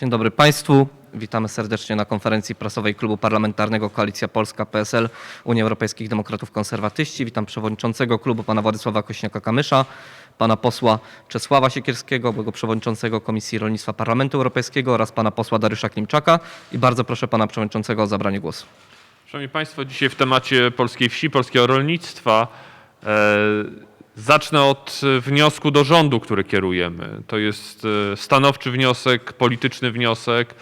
Dzień dobry Państwu. Witamy serdecznie na konferencji prasowej Klubu Parlamentarnego Koalicja Polska PSL Unii Europejskich Demokratów Konserwatyści. Witam przewodniczącego klubu pana Władysława Kośniaka-Kamysza, pana posła Czesława Siekierskiego, byłego przewodniczącego Komisji Rolnictwa Parlamentu Europejskiego oraz pana posła Dariusza Klimczaka i bardzo proszę pana przewodniczącego o zabranie głosu. Szanowni Państwo, dzisiaj w temacie polskiej wsi, polskiego rolnictwa e, zacznę od e, wniosku do rządu, który kierujemy. To jest e, stanowczy wniosek, polityczny wniosek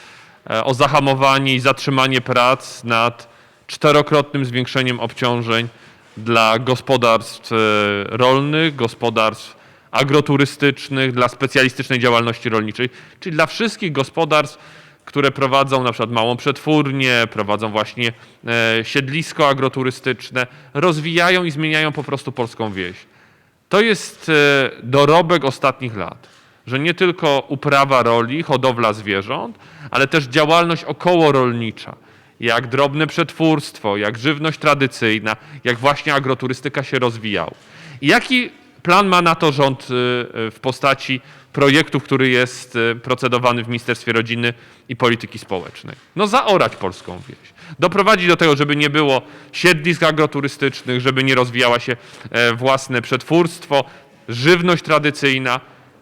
e, o zahamowanie i zatrzymanie prac nad czterokrotnym zwiększeniem obciążeń dla gospodarstw rolnych, gospodarstw agroturystycznych, dla specjalistycznej działalności rolniczej, czyli dla wszystkich gospodarstw, które prowadzą na przykład małą przetwórnię, prowadzą właśnie siedlisko agroturystyczne, rozwijają i zmieniają po prostu polską wieś. To jest e, dorobek ostatnich lat, że nie tylko uprawa roli, hodowla zwierząt, ale też działalność okołorolnicza, jak drobne przetwórstwo, jak żywność tradycyjna, jak właśnie agroturystyka się rozwijał. I jaki plan ma na to rząd y, y, w postaci projektu, który jest procedowany w Ministerstwie Rodziny i Polityki Społecznej? No zaorać polską wieś. Doprowadzić do tego, żeby nie było siedlisk agroturystycznych, żeby nie rozwijała się e, własne przetwórstwo, żywność tradycyjna,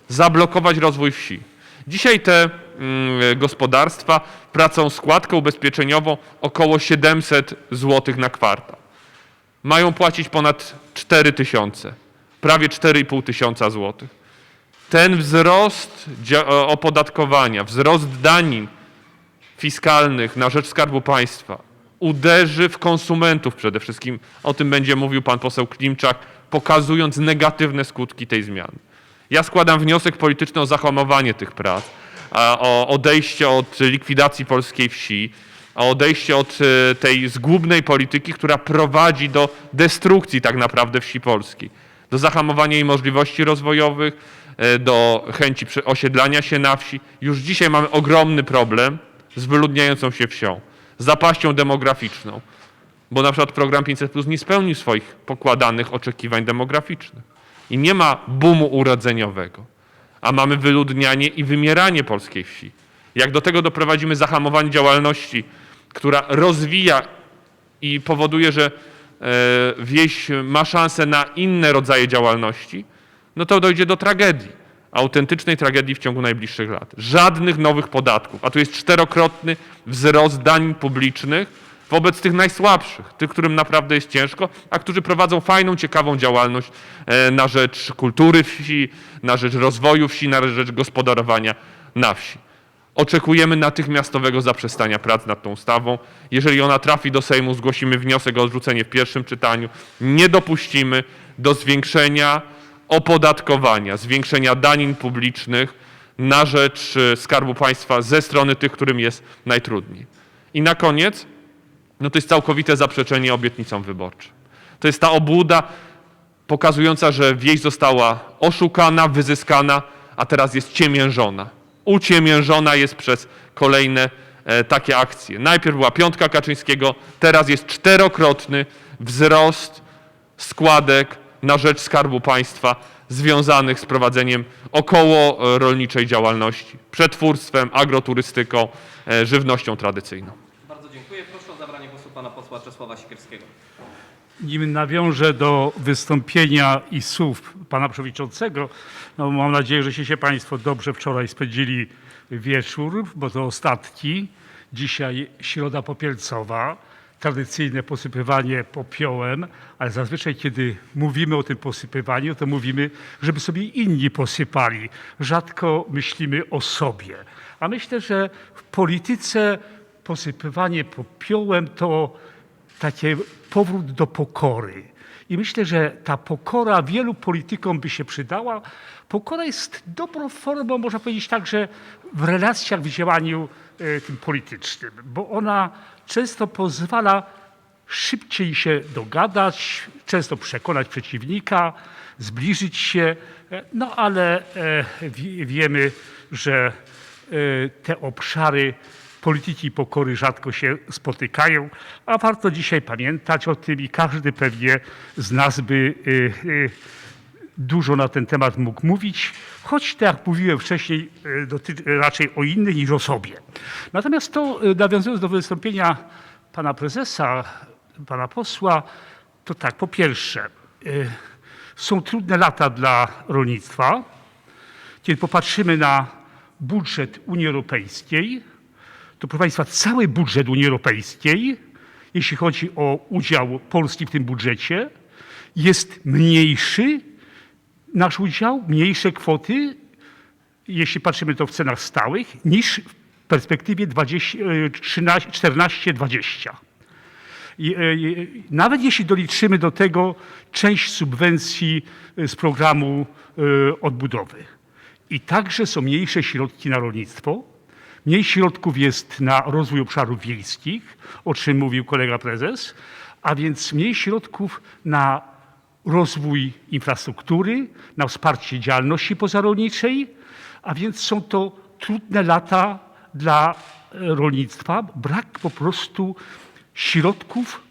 zablokować rozwój wsi. Dzisiaj te mm, gospodarstwa płacą składkę ubezpieczeniową około 700 zł na kwartał. Mają płacić ponad 4 tysiące, prawie 4,5 tysiąca złotych. Ten wzrost e, opodatkowania, wzrost danin fiskalnych na rzecz Skarbu Państwa uderzy w konsumentów przede wszystkim. O tym będzie mówił pan poseł Klimczak, pokazując negatywne skutki tej zmiany. Ja składam wniosek polityczny o zahamowanie tych prac, o odejście od likwidacji polskiej wsi, o odejście od e, tej zgubnej polityki, która prowadzi do destrukcji tak naprawdę wsi polskiej, do zahamowania jej możliwości rozwojowych, e, do chęci osiedlania się na wsi. Już dzisiaj mamy ogromny problem z wyludniającą się wsią, zapaścią demograficzną, bo na przykład program 500 Plus nie spełnił swoich pokładanych oczekiwań demograficznych i nie ma boomu urodzeniowego, a mamy wyludnianie i wymieranie polskiej wsi. Jak do tego doprowadzimy zahamowanie działalności, która rozwija i powoduje, że e, wieś ma szansę na inne rodzaje działalności, no to dojdzie do tragedii, autentycznej tragedii w ciągu najbliższych lat. Żadnych nowych podatków, a tu jest czterokrotny wzrost danin publicznych wobec tych najsłabszych, tych, którym naprawdę jest ciężko, a którzy prowadzą fajną, ciekawą działalność e, na rzecz kultury wsi, na rzecz rozwoju wsi, na rzecz gospodarowania na wsi. Oczekujemy natychmiastowego zaprzestania prac nad tą ustawą. Jeżeli ona trafi do Sejmu, zgłosimy wniosek o odrzucenie w pierwszym czytaniu. Nie dopuścimy do zwiększenia opodatkowania, zwiększenia danin publicznych na rzecz e, Skarbu Państwa ze strony tych, którym jest najtrudniej. I na koniec, no to jest całkowite zaprzeczenie obietnicom wyborczym. To jest ta obłuda pokazująca, że wieś została oszukana, wyzyskana, a teraz jest ciemiężona. Uciemiężona jest przez kolejne e, takie akcje. Najpierw była piątka Kaczyńskiego, teraz jest czterokrotny wzrost składek na rzecz Skarbu Państwa związanych z prowadzeniem około e, rolniczej działalności, przetwórstwem, agroturystyką, e, żywnością tradycyjną. Bardzo dziękuję. Proszę o zabranie głosu pana posła Czesława Siekierskiego. Nim nawiążę do wystąpienia i słów pana przewodniczącego, no mam nadzieję, że się Państwo dobrze wczoraj spędzili wieczór, bo to ostatni. Dzisiaj środa popielcowa, tradycyjne posypywanie popiołem, ale zazwyczaj kiedy mówimy o tym posypywaniu, to mówimy, żeby sobie inni posypali. Rzadko myślimy o sobie. A myślę, że w polityce posypywanie popiołem to taki powrót do pokory. I myślę, że ta pokora wielu politykom by się przydała. Pokora jest dobrą formą, można powiedzieć także w relacjach, w działaniu e, tym politycznym, bo ona często pozwala szybciej się dogadać, często przekonać przeciwnika, zbliżyć się, e, no ale e, wie- wiemy, że te obszary polityki pokory rzadko się spotykają, a warto dzisiaj pamiętać o tym i każdy pewnie z nas by y, y, dużo na ten temat mógł mówić, choć tak jak mówiłem wcześniej, e, dotyczy raczej o innych niż o sobie. Natomiast to, nawiązując do wystąpienia pana prezesa, pana posła, to tak, po pierwsze, są trudne lata dla rolnictwa. Kiedy popatrzymy na budżet Unii Europejskiej, to proszę Państwa, cały budżet Unii Europejskiej, jeśli chodzi o udział Polski w tym budżecie, jest mniejszy, nasz udział, mniejsze kwoty, jeśli patrzymy to w cenach stałych, niż w perspektywie 20, e, 13 14-20. I, e, i, Nawet jeśli doliczymy do tego część subwencji e, z programu e, odbudowy. I także są mniejsze środki na rolnictwo. Mniej środków jest na rozwój obszarów wiejskich, o czym mówił kolega prezes, a więc mniej środków na rozwój infrastruktury, na wsparcie działalności pozarolniczej, a więc są to trudne lata dla e, rolnictwa. Brak po prostu środków,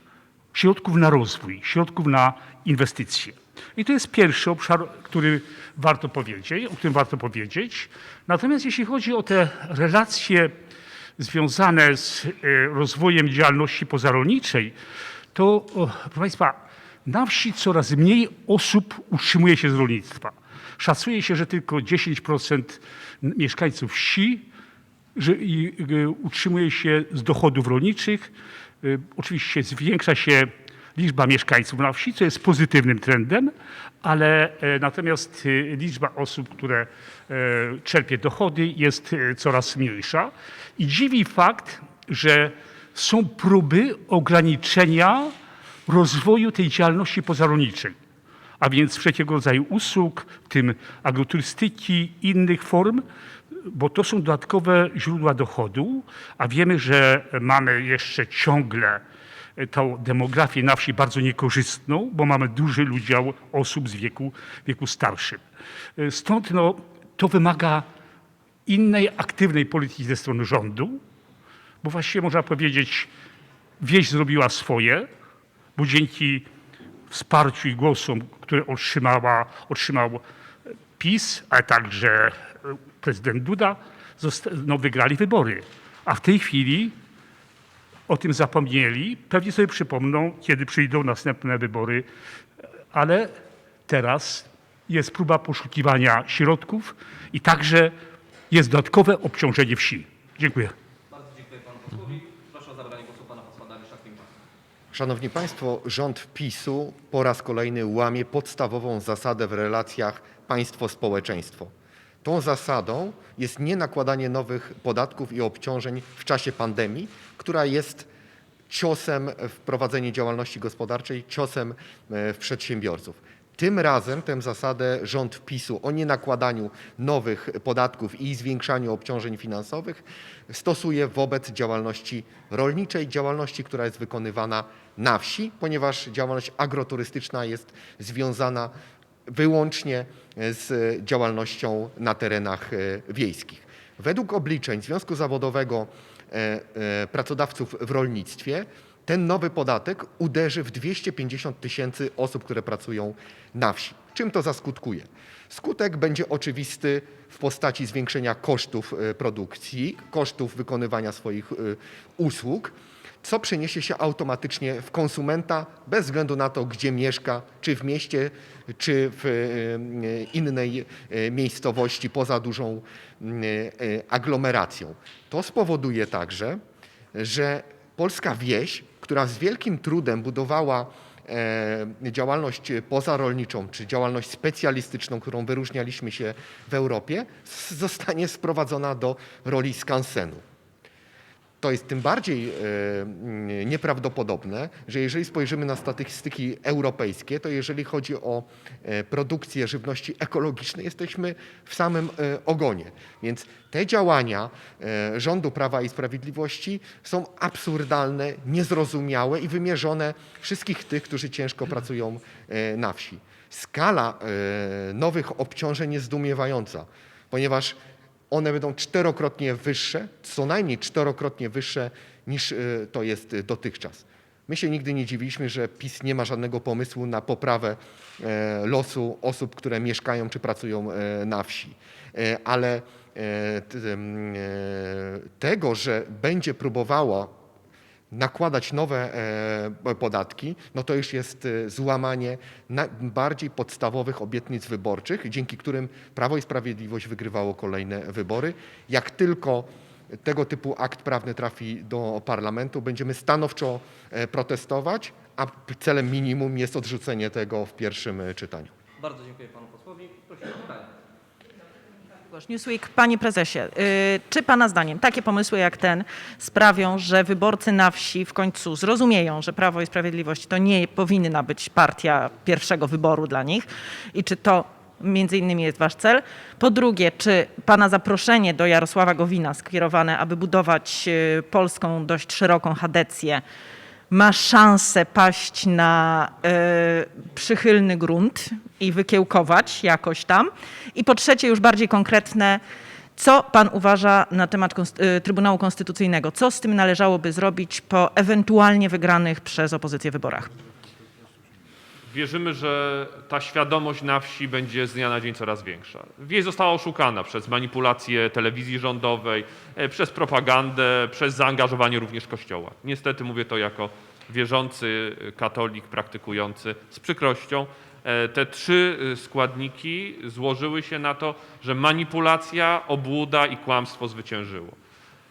środków na rozwój, środków na inwestycje. I to jest pierwszy obszar, który warto powiedzieć, o którym warto powiedzieć. Natomiast jeśli chodzi o te relacje związane z e, rozwojem działalności pozarolniczej, to proszę Państwa, na wsi coraz mniej osób utrzymuje się z rolnictwa. Szacuje się, że tylko 10% mieszkańców wsi y, utrzymuje się z dochodów rolniczych. Y, Oczywiście zwiększa się liczba mieszkańców na wsi, co jest pozytywnym trendem, ale e, natomiast y, liczba osób, które e, czerpie dochody jest e, coraz mniejsza. I dziwi fakt, że są próby ograniczenia rozwoju tej działalności pozarolniczej, a więc wszelkiego rodzaju usług, w tym agroturystyki, innych form, bo to są dodatkowe źródła dochodu, a wiemy, że mamy jeszcze ciągle tą demografię na wsi bardzo niekorzystną, bo mamy duży udział osób z wieku, wieku starszym. Stąd no, to wymaga innej aktywnej polityki ze strony rządu, bo właściwie można powiedzieć, wieś zrobiła swoje, bo dzięki wsparciu i głosom, które otrzymała, otrzymał PiS, ale także prezydent Duda, no, wygrali wybory. A w tej chwili o tym zapomnieli. Pewnie sobie przypomną, kiedy przyjdą następne wybory, ale teraz jest próba poszukiwania środków i także jest dodatkowe obciążenie wsi. Dziękuję. Bardzo dziękuję panu posłowi. Proszę o zabranie głosu pana posła Dariusza Klimka. Szanowni Państwo, rząd PiSu po raz kolejny łamie podstawową zasadę w relacjach państwo-społeczeństwo. Tą zasadą jest nienakładanie nowych podatków i obciążeń w czasie pandemii, która jest ciosem w prowadzeniu działalności gospodarczej, ciosem e, w przedsiębiorców. Tym razem tę zasadę rząd PiSu o nienakładaniu nowych podatków i zwiększaniu obciążeń finansowych stosuje wobec działalności rolniczej, działalności, która jest wykonywana na wsi, ponieważ działalność agroturystyczna jest związana wyłącznie z działalnością na terenach e, wiejskich. Według obliczeń Związku Zawodowego e, e, Pracodawców w Rolnictwie ten nowy podatek uderzy w 250 tysięcy osób, które pracują na wsi. Czym to zaskutkuje? Skutek będzie oczywisty w postaci zwiększenia kosztów produkcji, kosztów wykonywania swoich usług, co przeniesie się automatycznie w konsumenta bez względu na to, gdzie mieszka, czy w mieście, czy w e, innej e, miejscowości poza dużą e, e, aglomeracją. To spowoduje także, że polska wieś, która z wielkim trudem budowała e, działalność pozarolniczą czy działalność specjalistyczną, którą wyróżnialiśmy się w Europie, zostanie sprowadzona do roli skansenu. To jest tym bardziej e, mm, nieprawdopodobne, że jeżeli spojrzymy na statystyki europejskie, to jeżeli chodzi o e, produkcję żywności ekologicznej, jesteśmy w samym e, ogonie. Więc te działania rządu Prawa i Sprawiedliwości są absurdalne, niezrozumiałe i wymierzone wszystkich tych, którzy ciężko pracują na wsi. Skala nowych obciążeń jest zdumiewająca, ponieważ one będą czterokrotnie wyższe, co najmniej czterokrotnie wyższe niż y, to jest y, dotychczas. My się nigdy nie dziwiliśmy, że PiS nie ma żadnego pomysłu na poprawę e, losu osób, które mieszkają czy pracują e, na wsi. E, Ale tego, że będzie próbowało nakładać nowe e, podatki, no to już jest e, złamanie najbardziej podstawowych obietnic wyborczych, dzięki którym Prawo i Sprawiedliwość wygrywało kolejne wybory. Jak tylko tego typu akt prawny trafi do parlamentu, będziemy stanowczo e, protestować, a celem minimum jest odrzucenie tego w pierwszym e, czytaniu. Bardzo dziękuję panu posłowi. Prosimy o pytanie. Głoś Newsweek, panie prezesie, y, czy pana zdaniem takie pomysły jak ten sprawią, że wyborcy na wsi w końcu zrozumieją, że Prawo i Sprawiedliwość to nie powinna być partia pierwszego wyboru dla nich i czy to między innymi jest wasz cel? Po drugie, czy pana zaproszenie do Jarosława Gowina skierowane, aby budować y, polską dość szeroką chadecję, ma szansę paść na y, przychylny grunt i wykiełkować jakoś tam. I po trzecie, już bardziej konkretne, co pan uważa na temat y, Trybunału Konstytucyjnego? Co z tym należałoby zrobić po ewentualnie wygranych przez opozycję wyborach? Wierzymy, że ta świadomość na wsi będzie z dnia na dzień coraz większa. Wieś została oszukana przez manipulację telewizji rządowej, e, przez propagandę, przez zaangażowanie również Kościoła. Niestety mówię to jako wierzący katolik praktykujący z przykrością. E, Te trzy e, składniki złożyły się na to, że manipulacja, obłuda i kłamstwo zwyciężyło.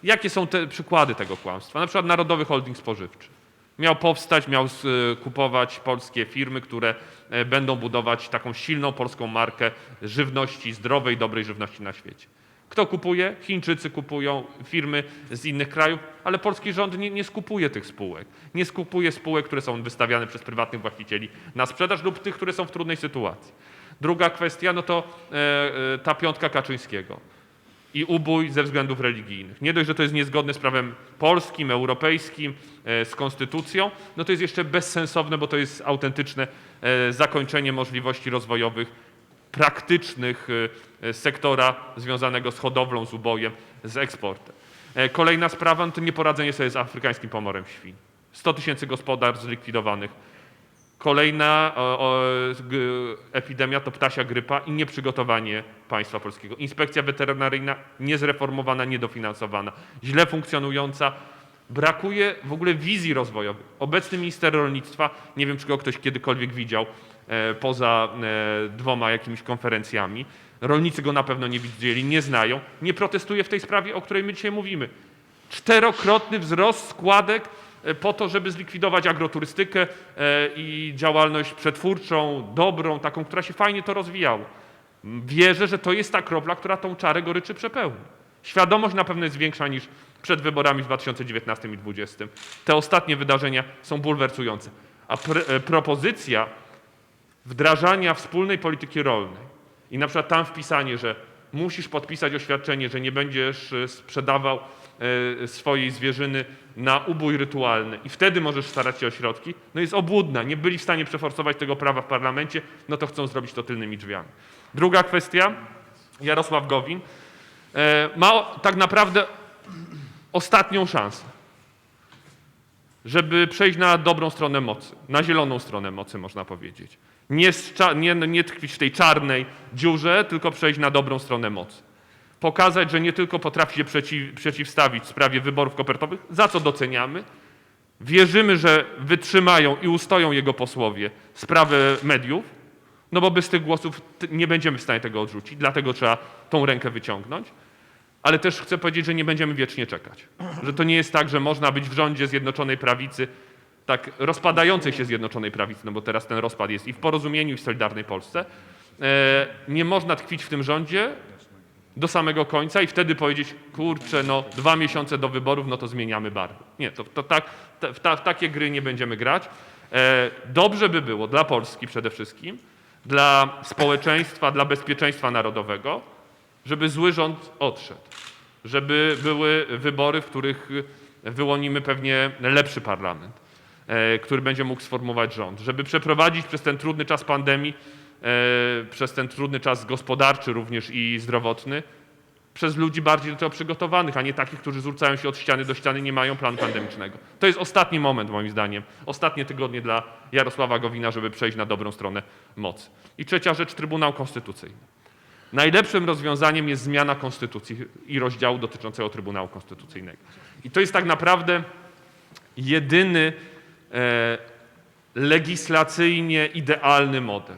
Jakie są te przykłady tego kłamstwa? Na przykład Narodowy Holding Spożywczy. Miał powstać, miał s- kupować polskie firmy, które e, będą budować taką silną polską markę żywności, zdrowej, dobrej żywności na świecie. Kto kupuje? Chińczycy kupują, firmy z innych krajów, ale polski rząd nie, nie skupuje tych spółek. Nie skupuje spółek, które są wystawiane przez prywatnych właścicieli na sprzedaż lub tych, które są w trudnej sytuacji. Druga kwestia, no to e, e, ta piątka Kaczyńskiego i ubój ze względów religijnych. Nie dość, że to jest niezgodne z prawem polskim, europejskim, e, z konstytucją, no to jest jeszcze bezsensowne, bo to jest autentyczne e, zakończenie możliwości rozwojowych praktycznych e, sektora związanego z hodowlą, z ubojem, z eksportem. Kolejna sprawa no to nieporadzenie sobie z afrykańskim pomorem świń. 100 tysięcy gospodarstw zlikwidowanych. Kolejna epidemia to ptasia grypa i nieprzygotowanie państwa polskiego. Inspekcja weterynaryjna niezreformowana, niedofinansowana, źle funkcjonująca. Brakuje w ogóle wizji rozwojowej. Obecny minister rolnictwa, nie wiem czy go ktoś kiedykolwiek widział e, poza e, dwoma jakimiś konferencjami, rolnicy go na pewno nie widzieli, nie znają, nie protestuje w tej sprawie, o której my dzisiaj mówimy czterokrotny wzrost składek po to, żeby zlikwidować agroturystykę e, i działalność przetwórczą, dobrą, taką, która się fajnie to rozwijało. Wierzę, że to jest ta kropla, która tą czarę goryczy przepełni. Świadomość na pewno jest większa niż przed wyborami w 2019 i 2020. Te ostatnie wydarzenia są bulwersujące. A e, propozycja wdrażania wspólnej polityki rolnej i na przykład tam wpisanie, że musisz podpisać oświadczenie, że nie będziesz e, sprzedawał e, swojej zwierzyny na ubój rytualny i wtedy możesz starać się o środki, no jest obłudna. Nie byli w stanie przeforsować tego prawa w parlamencie, no to chcą zrobić to tylnymi drzwiami. Druga kwestia, Jarosław Gowin e, ma tak naprawdę ostatnią szansę żeby przejść na dobrą stronę mocy, na zieloną stronę mocy, można powiedzieć. Nie, nie, nie tkwić w tej czarnej dziurze, tylko przejść na dobrą stronę mocy. Pokazać, że nie tylko potrafi się przeciw, przeciwstawić sprawie wyborów kopertowych, za co doceniamy. Wierzymy, że wytrzymają i ustoją jego posłowie sprawę mediów, no bo bez tych głosów nie będziemy w stanie tego odrzucić, dlatego trzeba tą rękę wyciągnąć ale też chcę powiedzieć, że nie będziemy wiecznie czekać. Że to nie jest tak, że można być w rządzie Zjednoczonej Prawicy, tak rozpadającej się Zjednoczonej Prawicy, no bo teraz ten rozpad jest i w Porozumieniu, i w Solidarnej Polsce. E, nie można tkwić w tym rządzie do samego końca i wtedy powiedzieć, kurczę, no dwa miesiące do wyborów, no to zmieniamy barwy. Nie, to, to tak, te, w, ta, w takie gry nie będziemy grać. E, dobrze by było dla Polski przede wszystkim, dla społeczeństwa, dla bezpieczeństwa narodowego, żeby zły rząd odszedł, żeby były wybory, w których wyłonimy pewnie lepszy parlament, e, który będzie mógł sformułować rząd, żeby przeprowadzić przez ten trudny czas pandemii, przez ten trudny czas gospodarczy również i zdrowotny, przez ludzi bardziej do tego przygotowanych, a nie takich, którzy zrzucają się od ściany do ściany, nie mają planu pandemicznego. To jest ostatni moment, moim zdaniem, ostatnie tygodnie dla Jarosława Gowina, żeby przejść na dobrą stronę mocy. I trzecia rzecz, Trybunał Konstytucyjny. Najlepszym rozwiązaniem jest zmiana konstytucji i rozdziału dotyczącego Trybunału Konstytucyjnego. I to jest tak naprawdę jedyny e, legislacyjnie idealny model.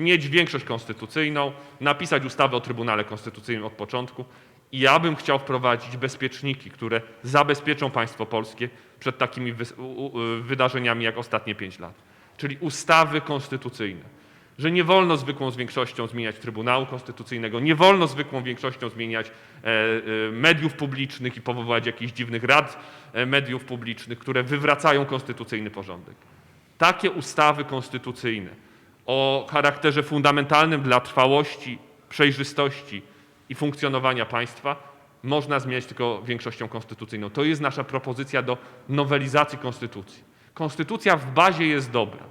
Mieć większość konstytucyjną, napisać ustawę o Trybunale Konstytucyjnym od początku. I ja bym chciał wprowadzić bezpieczniki, które zabezpieczą państwo polskie przed takimi u- wydarzeniami jak ostatnie pięć lat. Czyli ustawy konstytucyjne że nie wolno zwykłą większością zmieniać Trybunału Konstytucyjnego, nie wolno zwykłą większością zmieniać e, e, mediów publicznych i powoływać jakichś dziwnych rad e, mediów publicznych, które wywracają konstytucyjny porządek. Takie ustawy konstytucyjne o charakterze fundamentalnym dla trwałości, przejrzystości i funkcjonowania państwa można zmieniać tylko większością konstytucyjną. To jest nasza propozycja do nowelizacji konstytucji. Konstytucja w bazie jest dobra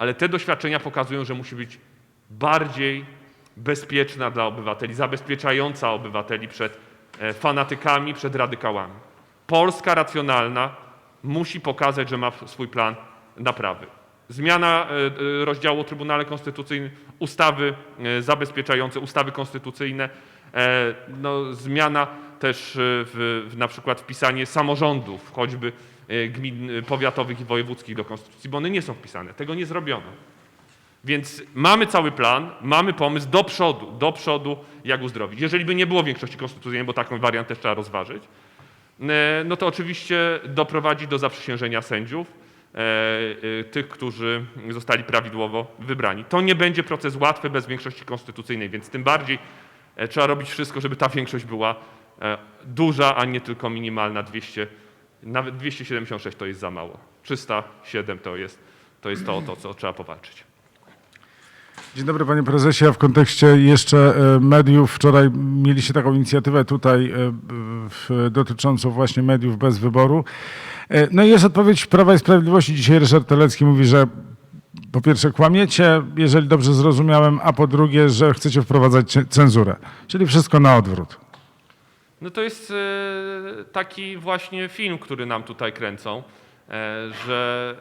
ale te doświadczenia pokazują, że musi być bardziej bezpieczna dla obywateli, zabezpieczająca obywateli przed e, fanatykami, przed radykałami. Polska racjonalna musi pokazać, że ma swój plan naprawy. Zmiana e, e, rozdziału o Trybunale Konstytucyjnym, ustawy e, zabezpieczające, ustawy konstytucyjne, no, zmiana też w, w na przykład wpisanie samorządów, choćby gmin powiatowych i wojewódzkich do konstytucji, bo one nie są wpisane. Tego nie zrobiono. Więc mamy cały plan, mamy pomysł do przodu, do przodu, jak uzdrowić. Jeżeli by nie było większości konstytucyjnej, bo taką wariant też trzeba rozważyć, no to oczywiście doprowadzi do zaprzysiężenia sędziów, tych, którzy zostali prawidłowo wybrani. To nie będzie proces łatwy bez większości konstytucyjnej, więc tym bardziej e, trzeba robić wszystko, żeby ta większość była e, duża, a nie tylko minimalna. 200, nawet 276 to jest za mało. 307 to jest to, jest to o to, co trzeba powalczyć. Dzień dobry panie prezesie. Ja w kontekście jeszcze e, mediów wczoraj mieliście taką inicjatywę tutaj e, dotyczącą właśnie mediów bez wyboru. E, No i jest odpowiedź Prawa i Sprawiedliwości. Dzisiaj Ryszard Telecki mówi, że po pierwsze kłamiecie, jeżeli dobrze zrozumiałem, a po drugie, że chcecie wprowadzać cenzurę. Czyli wszystko na odwrót. No to jest e, taki właśnie film, który nam tutaj kręcą, e, że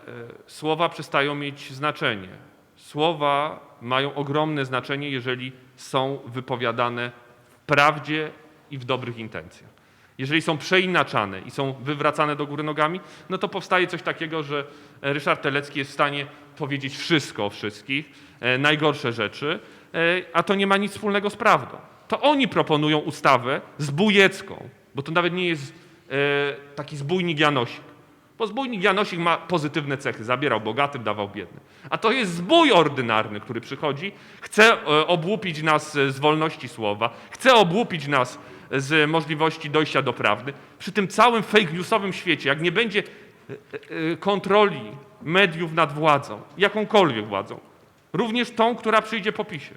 słowa przestają mieć znaczenie. Słowa mają ogromne znaczenie, jeżeli są wypowiadane w prawdzie i w dobrych intencjach. Jeżeli są przeinaczane i są wywracane do góry nogami, no to powstaje coś takiego, że Ryszard Telecki jest w stanie powiedzieć wszystko o wszystkich, e, najgorsze rzeczy, e, a to nie ma nic wspólnego z prawdą. To oni proponują ustawę zbójecką, bo to nawet nie jest e, taki zbójnik Janosik. Bo zbójnik Janosik ma pozytywne cechy. Zabierał bogatym, dawał biednym. A to jest zbój ordynarny, który przychodzi, chce e, obłupić nas e, z wolności słowa, chce obłupić nas z możliwości dojścia do prawdy. Przy tym całym fake newsowym świecie, jak nie będzie e, e, kontroli mediów nad władzą, jakąkolwiek władzą, również tą, która przyjdzie po PiSie,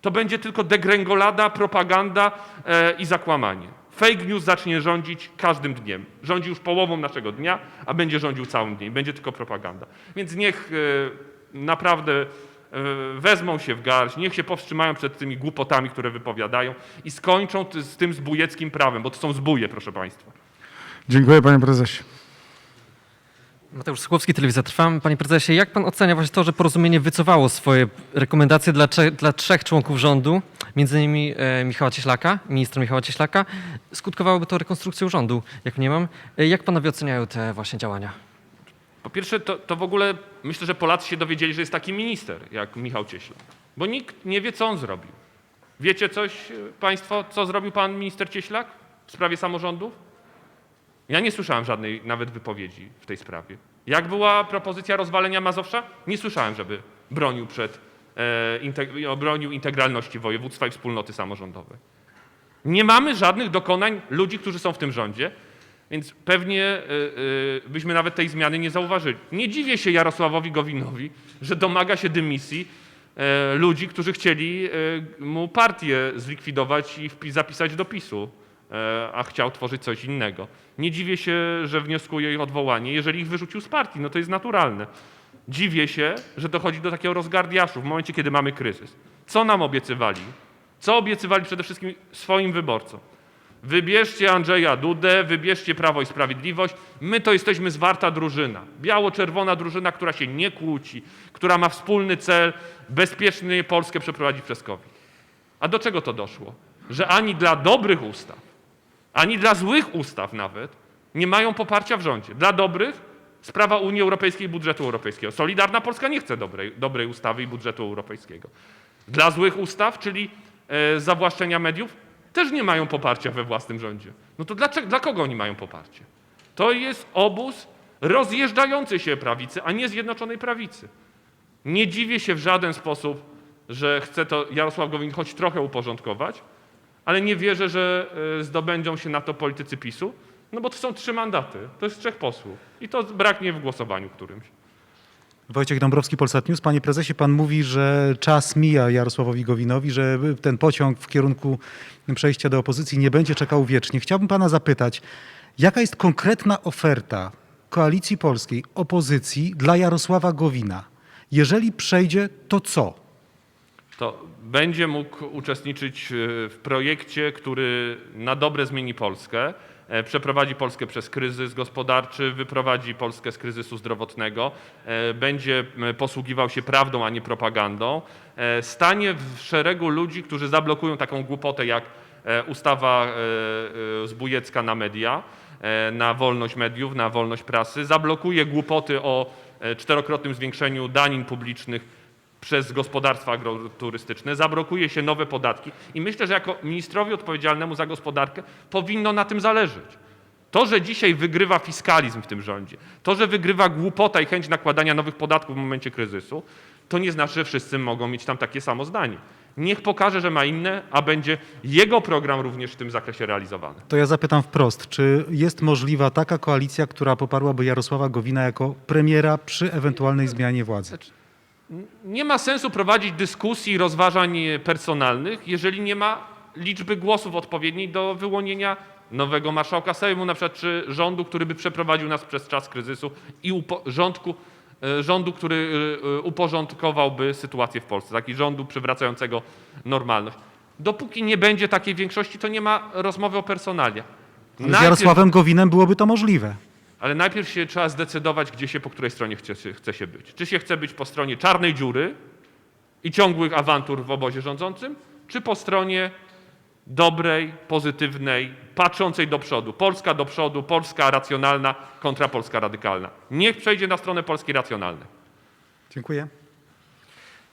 to będzie tylko degrengolada, propaganda e, i zakłamanie. Fake news zacznie rządzić każdym dniem. Rządzi już połową naszego dnia, a będzie rządził całym dniem. Będzie tylko propaganda. Więc niech e, naprawdę e, wezmą się w garść, niech się powstrzymają przed tymi głupotami, które wypowiadają i skończą z tym zbójeckim prawem, bo to są zbóje, proszę Państwa. Dziękuję panie prezesie. Mateusz Słuchowski, Telewizja Trwam. Panie prezesie, jak pan ocenia właśnie to, że porozumienie wycofało swoje rekomendacje dla, dla trzech członków rządu, między innymi e, Michała Cieślaka, ministra Michała Cieślaka? Skutkowałoby to rekonstrukcją rządu, jak nie mam. E, Jak panowie oceniają te właśnie działania? Po pierwsze, to, to w ogóle myślę, że Polacy się dowiedzieli, że jest taki minister jak Michał Cieślak, bo nikt nie wie, co on zrobił. Wiecie coś e, Państwo, co zrobił pan minister Cieślak w sprawie samorządów? Ja nie słyszałem żadnej nawet wypowiedzi w tej sprawie. Jak była propozycja rozwalenia Mazowsza? Nie słyszałem, żeby bronił przed, e, integ- integralności województwa i wspólnoty samorządowej. Nie mamy żadnych dokonań ludzi, którzy są w tym rządzie, więc pewnie y, y, byśmy nawet tej zmiany nie zauważyli. Nie dziwię się Jarosławowi Gowinowi, że domaga się dymisji e, ludzi, którzy chcieli mu partię zlikwidować i zapisać do PiSu, a chciał tworzyć coś innego. Nie dziwię się, że wnioskuje ich odwołanie, jeżeli ich wyrzucił z partii, no to jest naturalne. Dziwię się, że dochodzi do takiego rozgardiaszu w momencie, kiedy mamy kryzys. Co nam obiecywali? Co obiecywali przede wszystkim swoim wyborcom? Wybierzcie Andrzeja Dudę, wybierzcie Prawo i Sprawiedliwość. My to jesteśmy zwarta drużyna. Biało-czerwona drużyna, która się nie kłóci, która ma wspólny cel bezpiecznie Polskę przeprowadzić przez COVID. A do czego to doszło? Że ani dla dobrych ustaw, ani dla złych ustaw nawet nie mają poparcia w rządzie. Dla dobrych sprawa Unii Europejskiej i budżetu europejskiego. Solidarna Polska nie chce dobrej, dobrej ustawy i budżetu europejskiego. Dla złych ustaw, czyli e, zawłaszczenia mediów, też nie mają poparcia we własnym rządzie. No to dlaczego, dla kogo oni mają poparcie? To jest obóz rozjeżdżającej się prawicy, a nie zjednoczonej prawicy. Nie dziwię się w żaden sposób, że chce to Jarosław Gowin choć trochę uporządkować, ale nie wierzę, że e, zdobędą się na to politycy PiSu, no bo to są trzy mandaty, to jest trzech posłów i to braknie w głosowaniu którymś. Wojciech Dąbrowski, Polsat News. Panie prezesie, pan mówi, że czas mija Jarosławowi Gowinowi, że ten pociąg w kierunku przejścia do opozycji nie będzie czekał wiecznie. Chciałbym pana zapytać, jaka jest konkretna oferta Koalicji Polskiej, opozycji dla Jarosława Gowina? Jeżeli przejdzie, to co? To będzie mógł uczestniczyć e, w projekcie, który na dobre zmieni Polskę, e, przeprowadzi Polskę przez kryzys gospodarczy, wyprowadzi Polskę z kryzysu zdrowotnego, e, będzie posługiwał się prawdą, a nie propagandą, stanie w szeregu ludzi, którzy zablokują taką głupotę jak ustawa zbójecka na media, na wolność mediów, na wolność prasy, zablokuje głupoty o czterokrotnym zwiększeniu danin publicznych przez gospodarstwa agroturystyczne, zablokuje się nowe podatki i myślę, że jako ministrowi odpowiedzialnemu za gospodarkę powinno na tym zależeć. To, że dzisiaj wygrywa fiskalizm w tym rządzie, to, że wygrywa głupota i chęć nakładania nowych podatków w momencie kryzysu, to nie znaczy, że wszyscy mogą mieć tam takie samo zdanie. Niech pokaże, że ma inne, a będzie jego program również w tym zakresie realizowany. To ja zapytam wprost, czy jest możliwa taka koalicja, która poparłaby Jarosława Gowina jako premiera przy ewentualnej zmianie władzy? Nie ma sensu prowadzić dyskusji i rozważań personalnych, jeżeli nie ma liczby głosów odpowiedniej do wyłonienia nowego marszałka Sejmu, na przykład czy rządu, który by przeprowadził nas przez czas kryzysu i rządku, e, rządu, który e, uporządkowałby sytuację w Polsce, taki rządu przywracającego normalność. Dopóki nie będzie takiej większości, to nie ma rozmowy o personalia. Z Jarosławem Gowinem byłoby to możliwe. Ale najpierw się trzeba zdecydować, gdzie się, po której stronie chce, chce się być. Czy się chce być po stronie czarnej dziury i ciągłych awantur w obozie rządzącym, czy po stronie dobrej, pozytywnej, patrzącej do przodu. Polska do przodu, Polska racjonalna kontra Polska radykalna. Niech przejdzie na stronę Polski racjonalnej. Dziękuję.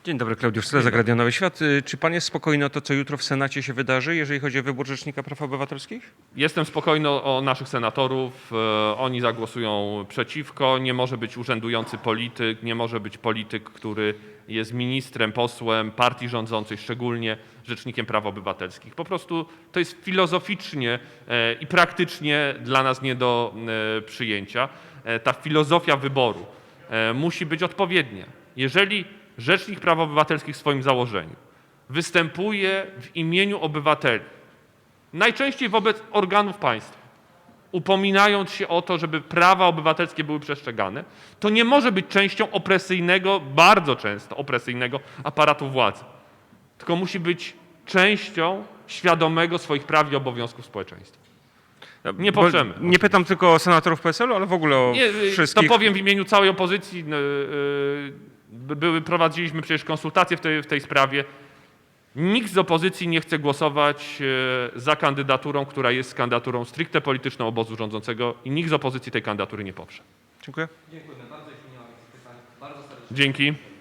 Dzień dobry, Klaudiusz Slezak, Radio Nowy Świat. Y, Czy pan jest spokojny o to, co jutro w Senacie się wydarzy, jeżeli chodzi o wybór Rzecznika Praw Obywatelskich? Jestem spokojny o naszych senatorów. E, Oni zagłosują przeciwko. Nie może być urzędujący polityk, nie może być polityk, który jest ministrem, posłem partii rządzącej, szczególnie rzecznikiem praw obywatelskich. Po prostu to jest filozoficznie e, i praktycznie dla nas nie do e, przyjęcia. E, Ta filozofia wyboru musi być odpowiednia. Jeżeli rzecznik praw obywatelskich w swoim założeniu występuje w imieniu obywateli, najczęściej wobec organów państwa, upominając się o to, żeby prawa obywatelskie były przestrzegane, to nie może być częścią opresyjnego, bardzo często opresyjnego aparatu władzy, tylko musi być częścią świadomego swoich praw i obowiązków społeczeństwa. Nie Bo poprzemy. Nie pytam tylko o senatorów PSL-u, ale w ogóle o Nie, y, to wszystkich. powiem w imieniu całej opozycji. no, y, y, Były, prowadziliśmy przecież konsultacje w tej, w tej sprawie. Nikt z opozycji nie chce głosować y, za kandydaturą, która jest kandydaturą stricte polityczną obozu rządzącego i nikt z opozycji tej kandydatury nie poprze. Dziękuję. Dzięki.